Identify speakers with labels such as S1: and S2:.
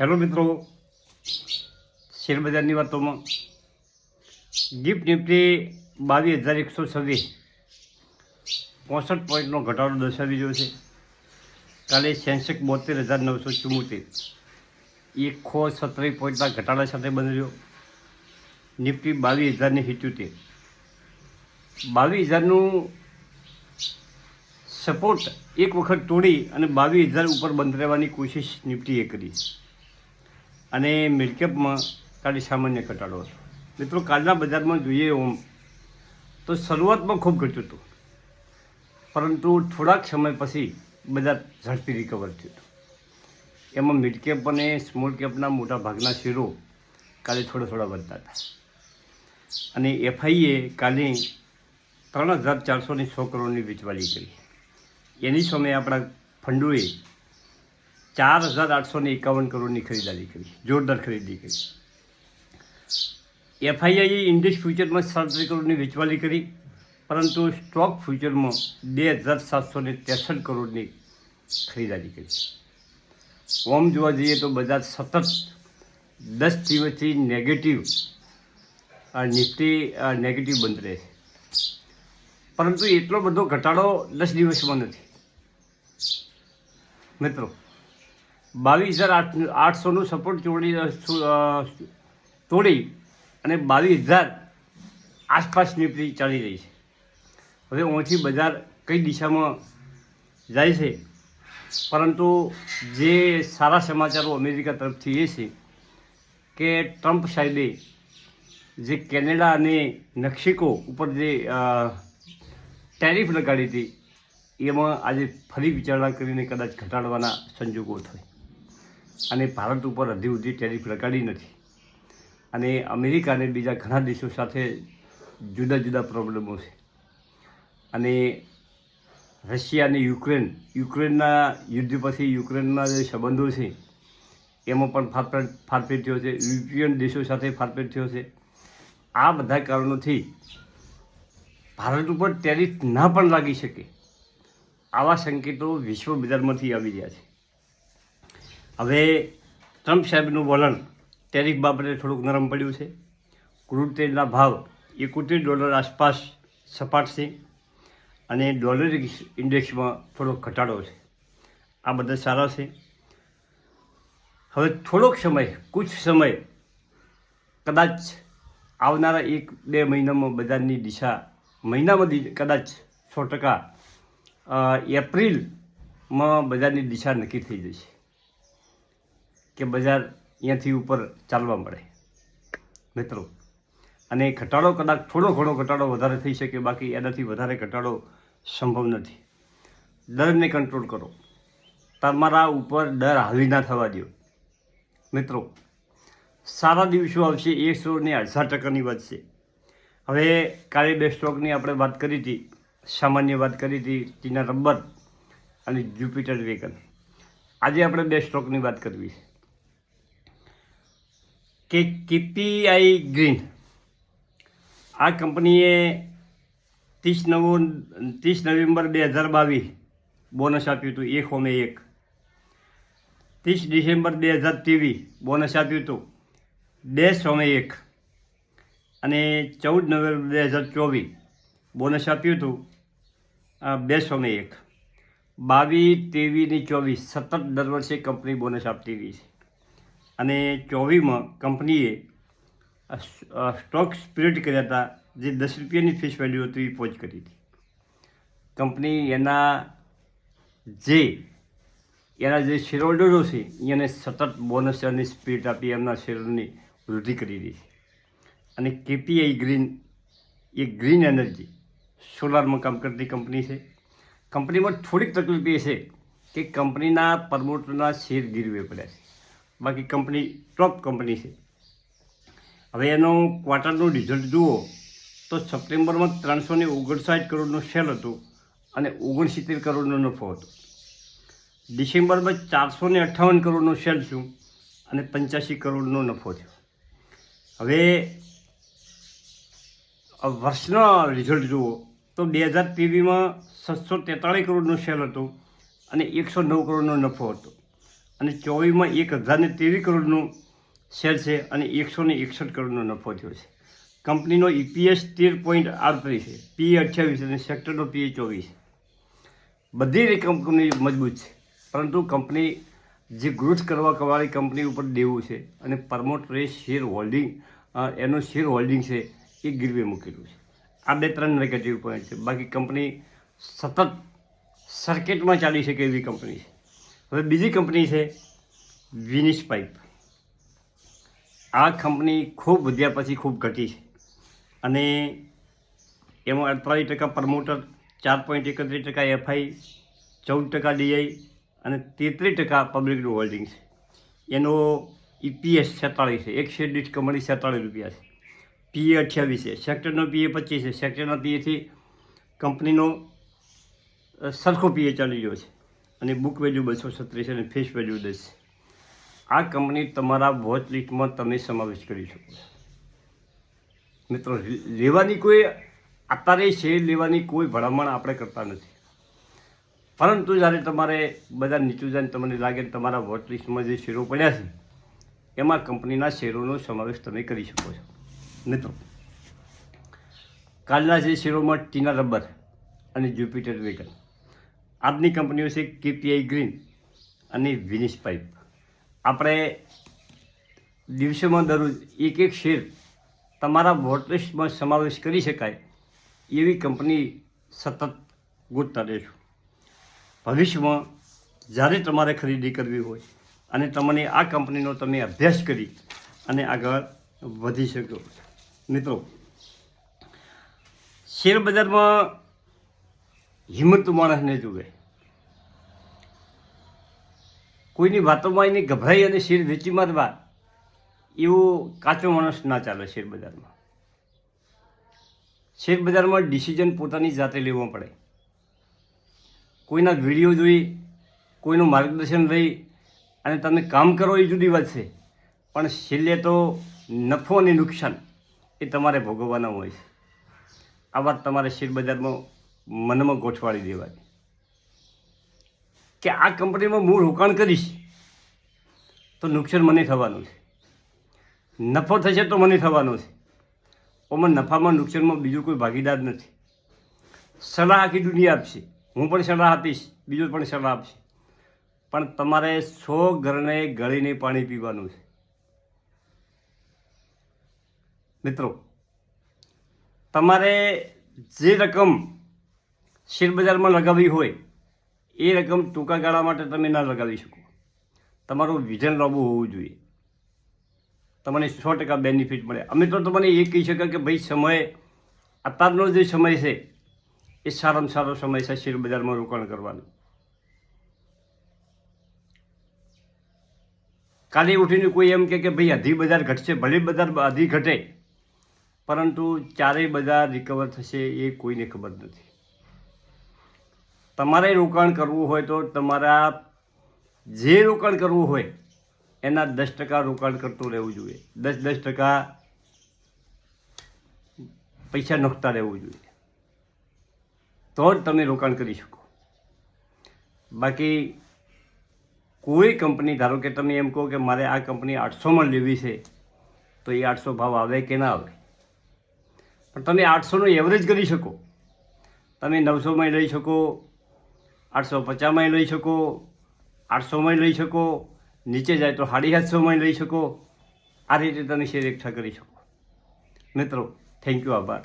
S1: Hello મિત્રો. શેરબજારની વાતોમાં. Gift Nifty બાવીસ હજાર એકસો છવ્વીસ. પોસઠ પોઈન્ટનો ઘટાડો દર્શાવી રહ્યો છે. કાલે સેન્સેક્સ બોતેર હજાર નવસો ચુમ્મોતેર એકસો સત્તરી પોઈન્ટના ઘટાડા સાથે બંધ રહ્યો નિફ્ટી બાવીસ હજારની સિત્યોતેર. બાવીસ હજારનું સપોર્ટ એક વખત તોડી અને બાવીસ હજાર ઉપર બંધ રહેવાની કોશિશ નિફ્ટીએ કરી. અને મિડકેપમાં કાલે સામાન્ય ઘટાડો હતો. મિત્રો, કાલના બજારમાં જોઈએ ઓમ, તો શરૂઆતમાં ખૂબ ઘટ્યું હતું. પરંતુ થોડાક સમય પછી બજાર ઝડપી રિકવર થયું હતું. એમાં મિડકેપ અને સ્મોલ કેપના મોટા ભાગના શેરો કાલે થોડા થોડા વધતા હતા. અને એફઆઈએ કાલે ત્રણ હજાર ચારસોની સો કરોડની વેચવાલી કરી. એની સામે આપણા ફંડોએ ચાર હજાર આઠસો ને એકાવન કરોડની ખરીદારી કરી, જોરદાર ખરીદી કરી. એફઆઈઆઈએ ઇન્ડેક્સ ફ્યુચરમાં સાડત્રીસ કરોડની વેચવાલી કરી, પરંતુ સ્ટોક ફ્યુચરમાં બે હજાર સાતસો ને ત્રેસઠ કરોડની ખરીદારી કરી. ઓમ જોવા જઈએ તો બજાર સતત દસ દિવસથી નેગેટિવ નિફ્ટી નેગેટિવ બંધ રહે છે. પરંતુ એટલો બધો ઘટાડો દસ દિવસમાં નથી. મિત્રો બાવીસ હજાર આઠ આઠસોનું સપોર્ટ તોડી તોડી અને બાવીસ હજાર આસપાસ નિફ્ટી ચાલી રહી છે. હવે ઓછી બજાર કઈ દિશામાં જાય છે? પરંતુ જે સારા સમાચારો અમેરિકા તરફથી એ છે કે ટ્રમ્પ સાહેબે જે કેનેડા અને મેક્સિકો ઉપર જે ટેરિફ લગાડી હતી, એમાં આજે ફરી વિચારણા કરીને કદાચ ઘટાડવાના સંજોગો થાય. અને ભારત ઉપર હજી સુધી ટેરિફ લગાડી નથી. અને અમેરિકા અને બીજા ઘણા દેશો સાથે જુદા જુદા પ્રોબ્લેમો છે. અને રશિયા અને યુક્રેન, યુક્રેનના યુદ્ધ પછી યુક્રેનના જે સંબંધો છે, એમાં પણ ફાટફેટ ફાટફેટ થયો છે. યુરોપિયન દેશો સાથે ફાટફેટ થયો છે. આ બધા કારણોથી ભારત ઉપર ટેરિફ ના પણ લાગી શકે. આવા સંકેતો વિશ્વ બજારમાંથી આવી રહ્યા છે. હવે ટ્રમ્પ સાહેબનું વલણ ટેરિફ બાબતે થોડુંક નરમ પડ્યું છે. ક્રૂડ તેલના ભાવ એકોતેર ડોલર આસપાસ સપાટ છે અને ડોલર ઇન્ડેક્સમાં થોડો ઘટાડો છે. આ બધા સારા છે. હવે થોડોક સમય, કુછ સમય, કદાચ આવનારા એક બે મહિનામાં બજારની દિશા મહિનામાં કદાચ સો ટકા એપ્રિલમાં બજારની દિશા નક્કી થઈ જશે. કે બજાર અહીંયાથી ઉપર ચાલવા મળે. મિત્રો, અને ઘટાડો કદાચ થોડો ઘણો ઘટાડો વધારે થઈ શકે, બાકી એનાથી વધારે ઘટાડો સંભવ નથી. ડરને કંટ્રોલ કરો. તમારા ઉપર ડર હાવી ના થવા દો. મિત્રો, સારા દિવસો આવશે, એકસો ને અડસઠ ટકાની વાત છે. હવે કાલે બે સ્ટોકની આપણે વાત કરી હતી, સામાન્ય વાત કરી હતી ટીના રબર અને જુપિટર વેગન આજે આપણે બે સ્ટોકની વાત કરવી છે. કે કેપીઆઈ ગ્રીન. આ કંપનીએ ત્રીસ નવ, ત્રીસ નવેમ્બર બે હજાર બાવીસ બોનસ આપ્યું હતું, એક હોમે એક. ત્રીસ ડિસેમ્બર બે હજાર ત્રેવીસ બોનસ આપ્યું હતું, બે હોમે એક. અને ચૌદ નવેમ્બર બે હજાર ચોવીસ બોનસ આપ્યું હતું બે સોમે એક. બાવીસ, ત્રેવીસ ને ચોવીસ સતત દર વર્ષે કંપની બોનસ આપતી રહી અને ચોવીસમાં કંપનીએ સ્ટોક સ્પ્લિટ કર્યા હતા, જે દસ રૂપિયાની ફેસ વેલ્યુ હતી એ પહોંચ કરી હતી. કંપની એના જે એના જે શેરહોલ્ડરો છે એને સતત બોનસ અને સ્પીડ આપી, એમના શેરોની વૃદ્ધિ કરી રહી છે. અને કેપીઆઈ ગ્રીન, એ ગ્રીન એનર્જી, સોલારમાં કામ કરતી કંપની છે. કંપનીમાં થોડીક તકલીફ એ છે કે કંપનીના પ્રમોટરના શેર ગીરવે પડ્યા છે. બાકી કંપની ટોપ કંપની છે. હવે એનો ક્વાર્ટરનું રિઝલ્ટ જુઓ, તો સપ્ટેમ્બરમાં ત્રણસો ને ઓગણસાઠ કરોડનો સેલ હતો અને ઓગણસિત્તેર કરોડનો નફો હતો. ડિસેમ્બરમાં ચારસો ને અઠ્ઠાવન કરોડનો સેલ છું અને પંચ્યાસી કરોડનો નફો થયો. હવે વર્ષનો રિઝલ્ટ જુઓ, તો બે હજાર ત્રેવીસમાં સાતસો તેતાળીસ કરોડનો સેલ હતો અને એકસો નવ કરોડનો નફો હતો. અને ચોવીસમાં એક હજારને ત્રેવીસ કરોડનું શેર છે અને એકસો ને એકસઠ કરોડનો નફો થયો છે. કંપનીનો ઈપીએસ તેર પોઈન્ટ આડત્રીસ છે. પી અઠ્યાવીસ અને સેક્ટરનો પીએ ચોવીસ. બધી રીતે કંપની મજબૂત છે. પરંતુ કંપની જે ગ્રોથ કરવા કરવાની કંપની ઉપર દેવું છે અને પ્રમોટરે શેર હોલ્ડિંગ એનું શેર હોલ્ડિંગ છે એ ગીરવે મૂકેલું છે. આ બે ત્રણ નેગેટિવ પોઈન્ટ છે. બાકી કંપની સતત સર્કિટમાં ચાલી શકે એવી કંપની છે. હવે બીજી કંપની છે વિનિશ પાઇપ. આ કંપની ખૂબ વધ્યા પછી ખૂબ ઘટી છે. અને એમાં અડતાલીસ ટકા પ્રમોટર, ચાર પોઈન્ટ એકત્રીસ ટકા એફઆઈ, ચૌદ ટકા ડીઆઈ અને તેત્રીસ ટકા પબ્લિકનું હોલ્ડિંગ છે. એનો ઈપીએસ છેતાળીસ છે. એક શેર દીઠ કંપની છેતાળીસ રૂપિયા છે. પીએ અઠ્યાવીસ છે. સેક્ટરનો પીએ પચીસ છે. સેક્ટરના પીએથી કંપનીનો સરખો પીએ ચાલી રહ્યો છે. અને બુક વેલ્યુ બસો છત્રીસ અને ફેસ વેલ્યુ દસ. આ કંપની તમારા વોચ લિસ્ટમાં તમે સમાવેશ કરી શકો મિત્રો લેવાની કોઈ, અત્યારે શેર લેવાની કોઈ ભલામણ આપણે કરતા નથી. પરંતુ જ્યારે તમારે બધા નીચું જાય તમને લાગે તમારા વોચ લિસ્ટમાં જે શેરો પડ્યા છે, એમાં કંપનીના શેરોનો સમાવેશ તમે કરી શકો છો. મિત્રો, કાલના જે શેરોમાં ટીના રબર અને જ્યુપિટર વેગન આજની કંપનીઓ છે કેપીઆઈ ગ્રીન અને વિનિશ પાઇપ. આપણે દિવસોમાં દરરોજ એક એક શેર તમારા વોટલિસ્ટમાં સમાવેશ કરી શકાય એવી કંપની સતત ગોતતા રહેશું. ભવિષ્યમાં જ્યારે તમારે ખરીદી કરવી હોય અને તમને આ કંપનીનો તમે અભ્યાસ કરી અને આગળ વધી શકો. મિત્રો, શેર બજારમાં હિંમત માણસને જુએ. કોઈની વાતોમાં એને ગભરાઈ અને શેર વેચી મારવા એવો કાચો માણસ ના ચાલે શેર બજારમાં. શેર બજારમાં ડિસિઝન પોતાની જાતે લેવો પડે. કોઈના વીડિયો જોઈ, કોઈનું માર્ગદર્શન લઈ અને તમે કામ કરો એ જુદી વાત છે. પણ છેલ્લે તો નફો અને નુકસાન એ તમારે ભોગવવાના હોય છે. આ વાત તમારે શેર બજારમાં મનમાં ગોઠવાડી દેવાની. કે આ કંપનીમાં હું રોકાણ કરીશ, તો નુકસાન મને થવાનું છે. નફો થશે તો મને થવાનો છે. ઓમાં નફામાં નુકસાનમાં બીજું કોઈ ભાગીદાર નથી. સલાહ આખી દુનિયા આપશે. હું પણ સલાહ આપીશ, બીજું પણ સલાહ આપશે. પણ તમારે સો ઘરને ગળીને પાણી પીવાનું છે. મિત્રો, તમારે જે રકમ શેરબજારમાં લગાવવી હોય, એ રકમ ટૂંકા ગાળા માટે તમે ના લગાવી શકો. તમારું વિઝન લાંબુ હોવું જોઈએ. તમને સો ટકા બેનિફિટ મળે. અમે તો તમને એ કહી શકાય કે ભાઈ સમય, અત્યારનો જે સમય છે, એ સારામાં સારો સમય છે શેર બજારમાં રોકાણ કરવાનું. કાલે ઉઠીને કોઈ એમ કે ભાઈ અધી બજાર ઘટશે, ભલે બજાર અધી ઘટે, પરંતુ ચારેય બજાર રિકવર થશે એ કોઈને ખબર નથી. તમારે રોકાણ કરવું હોય તો તમારા જે રોકાણ કરવું હોય, એના દસ ટકા રોકાણ કરતું રહેવું જોઈએ. દસ દસ ટકા પૈસા નોખતા રહેવું જોઈએ. તો જ તમે રોકાણ કરી શકો. બાકી કોઈ કંપની, ધારો કે તમે એમ કહો કે મારે આ કંપની આઠસોમાં લેવી છે, તો એ આઠસો ભાવ આવે કે ના આવે? પણ તમે આઠસોનો એવરેજ કરી શકો. તમે નવસોમાં લઈ શકો આઠસો પચાસમાં લઈ શકો આઠસોમાંય લઈ શકો, નીચે જાય તો સાડી સાતસોમાંય લઈ શકો. આ રીતે તમે શેર એકઠા કરી શકો. મિત્રો થેન્ક યુ આભાર.